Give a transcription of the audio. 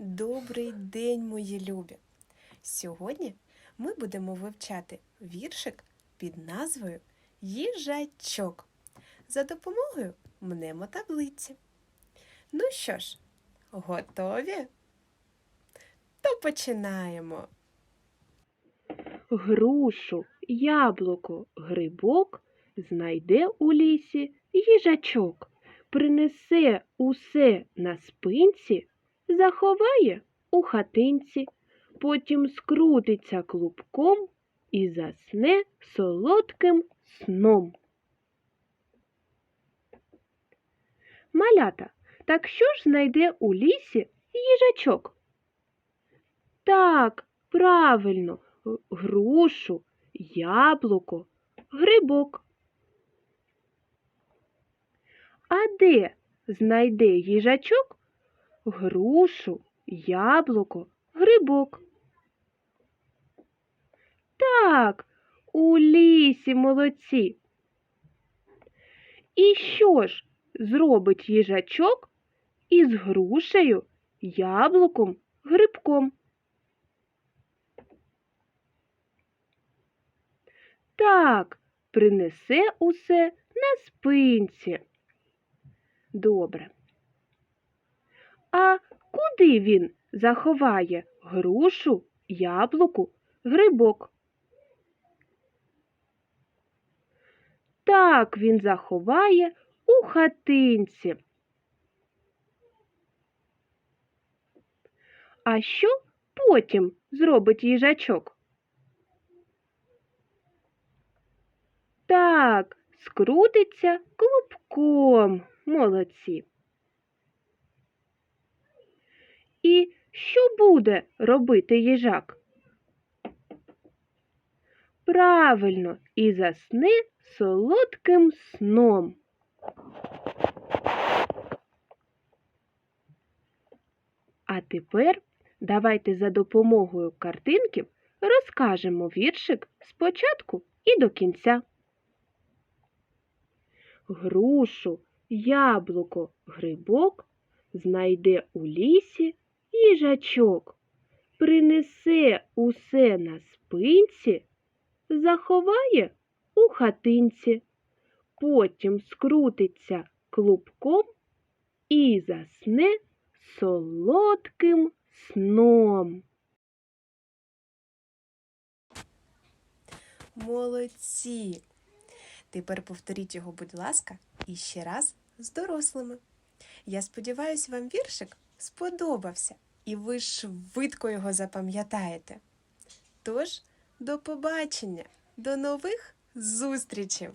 Добрий день, мої любі! Сьогодні ми будемо вивчати віршик під назвою Їжачок за допомогою мнемотаблиці. Ну що ж, готові? То починаємо. Грушу, яблуко, грибок знайде у лісі їжачок, принесе усе на спинці, заховає у хатинці, потім скрутиться клубком і засне солодким сном. Малята, так що ж знайде у лісі їжачок? Так, правильно, грушу, яблуко, грибок. А де знайде їжачок грушу, яблуко, грибок? Так, у лісі молодці. І що ж зробить їжачок із грушею, яблуком, грибком? Так, принесе усе на спинці. Добре. Куди він заховає грушу, яблуку, грибок? Так, він заховає у хатинці. А що потім зробить їжачок? Так, скрутиться клубком. Молодці. І що буде робити їжак? Правильно, і засне солодким сном. А тепер давайте за допомогою картинків розкажемо віршик спочатку і до кінця. Грушу, яблуко, грибок знайде у лісі їжачок, принесе усе на спинці, заховає у хатинці, потім скрутиться клубком і засне солодким сном. Молодці! Тепер повторіть його, будь ласка, і ще раз з дорослими. Я сподіваюся, вам віршик сподобався, і ви швидко його запам'ятаєте. Тож, до побачення, до нових зустрічей!